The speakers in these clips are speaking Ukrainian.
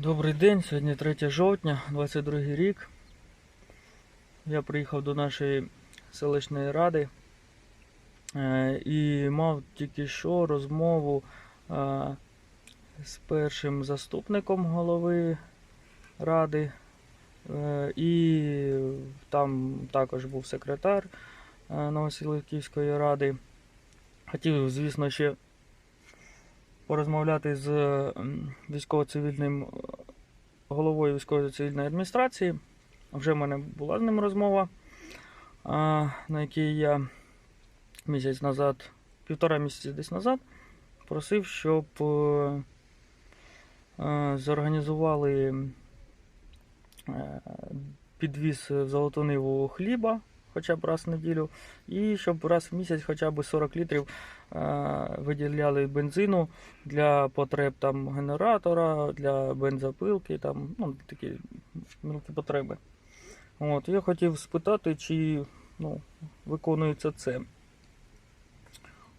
Добрий день, сьогодні 3 жовтня, 22 рік. Я приїхав до нашої селищної ради е, і мав тільки що розмову е, з першим заступником голови ради. Е, І там також був секретар Новосілківської ради. Хотів, звісно, ще порозмовляти з військово-цивільним е, головою військово-цивільної адміністрації. Вже в мене була з ним розмова, на якій я місяць назад, півтора місяці десь назад, просив, щоб е, е, зорганізували е, підвіз в Золоту Ниву хліба хоча б раз в неділю, і щоб раз в місяць хоча б 40 літрів е, виділяли бензину для потреб там генератора, для бензопилки, там, ну, такі мілкі потреби. От, я хотів спитати, чи ну, виконується це.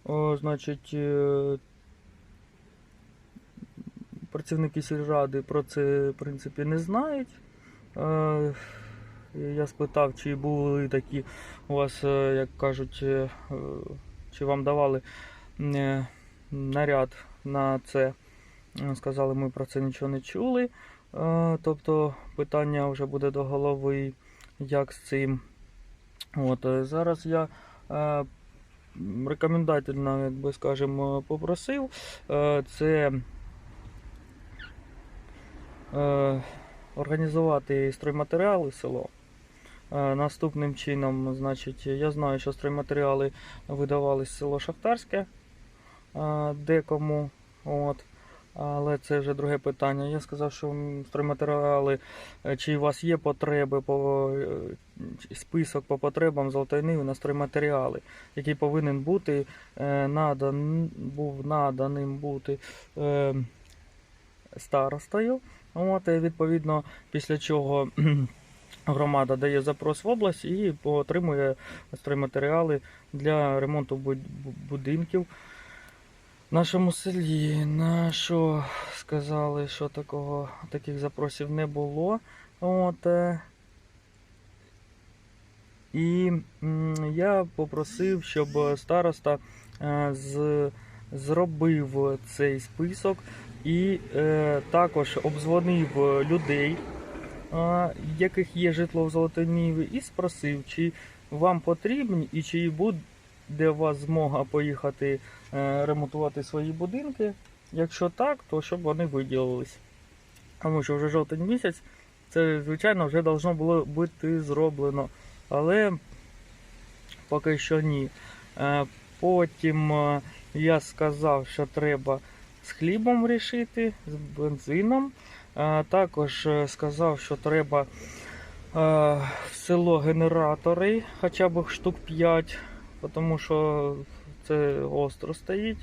О, значить, е, працівники сільради про це, в принципі, не знають. Я спитав, чи були такі у вас, е, як кажуть, е, е, чи вам давали наряд на це. Сказали, ми про це нічого не чули. Тобто питання вже буде до голови, як з цим. От, зараз я рекомендательно, як би скажемо, попросив. Це організувати стройматеріали село. Е, Наступним чином, значить, я знаю, що стройматеріали видавались в село Шахтарське е, декому. От. Але це вже друге питання. Я сказав, що стройматеріали, е, чи у вас є потреби по список по потребам Золотої Ниви на стройматеріали, який повинен бути надан, був наданим бути старостою. От, відповідно, після чого громада дає запрос в область і отримує стройматеріали для ремонту будинків. В нашому селі на що сказали, що такого, таких запросів не було. От, е, і я попросив, щоб староста е, з, зробив цей список і е, також обдзвонив людей, яких є житло в Золотоніві, і спросив, чи вам потрібні і чи буде у вас змога поїхати е, ремонтувати свої будинки. Якщо так, то щоб вони виділились. Тому що вже жовтень місяць, це, звичайно, вже должно було бути зроблено. Але поки що ні. Е, Потім е, я сказав, що треба з хлібом рішити, з бензином. Також е, сказав, що треба е, в село генератори, хоча б штук 5, тому що це остро стоїть.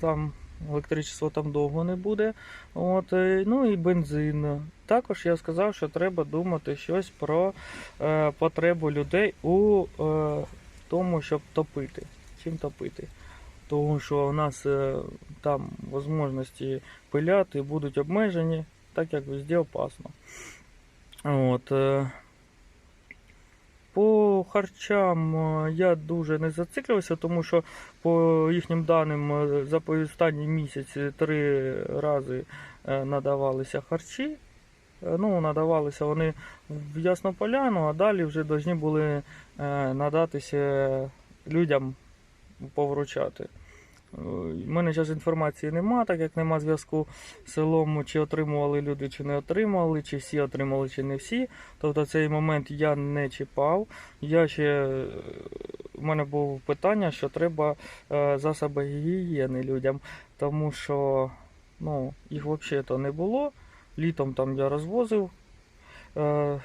Там електричество там довго не буде. От, е, ну і бензин. Також я сказав, що треба думати щось про потребу людей у тому, щоб топити. Чим топити. Тому що у нас е, там можливості пиляти будуть обмежені, так як везде опасно. От, е, по харчам е, я дуже не зациклювався, тому що по їхнім даним за останній місяць три рази надавалися харчі. Ну, надавалися вони в Яснополяну, а далі вже повинні були надатися людям повручати. У мене зараз інформації нема, так як нема зв'язку з селом, чи отримували люди, чи не отримали, чи всі отримали, чи не всі. Тобто цей момент я не чіпав. Я ще у мене було питання, що треба е, засоби гігієни людям, тому що ну, їх взагалі не було. Літом там я розвозив е,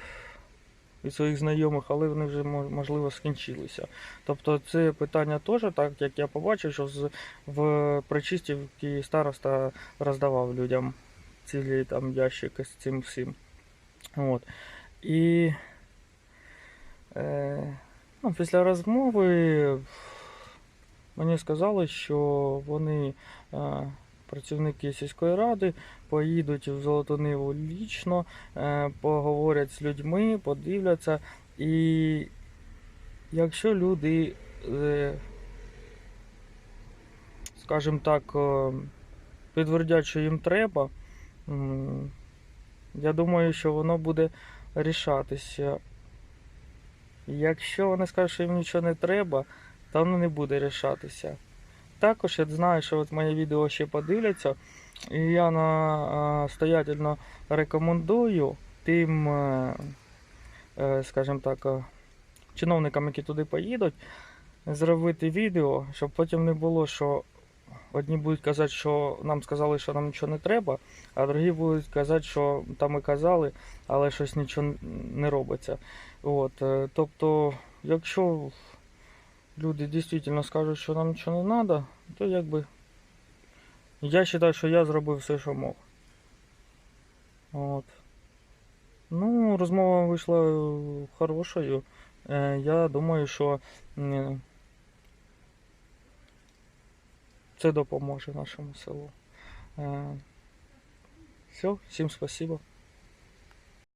від своїх знайомих, але вони вже можливо скінчилися. Тобто це питання теж, так як я побачив, що з, в Причистівці староста роздавав людям цілі там ящики з цим всім. От. І е, ну, після розмови мені сказали, що вони е, працівники сільської ради поїдуть в Золоту Ниву лічно, е, поговорять з людьми, подивляться. І якщо люди, е, скажімо так, підтвердять, що їм треба, я думаю, що воно буде рішатися. Якщо вони скажуть, що їм нічого не треба, то воно не буде рішатися. Також я знаю, що от моє відео ще подивляться, і я настоятельно рекомендую тим, е, е, скажімо так, е, чиновникам, які туди поїдуть, зробити відео, щоб потім не було, що одні будуть казати, що нам сказали, що нам нічого не треба, а другі будуть казати, що там і казали, але щось нічого не робиться. От, тобто, якщо люди дійсно скажуть, що нам нічого не треба, то якби я вважаю, що я зробив все, що мог. От. Ну, розмова вийшла е, хорошою. Е, Я думаю, що це допоможе нашому селу. Е, Все, всім спасибо.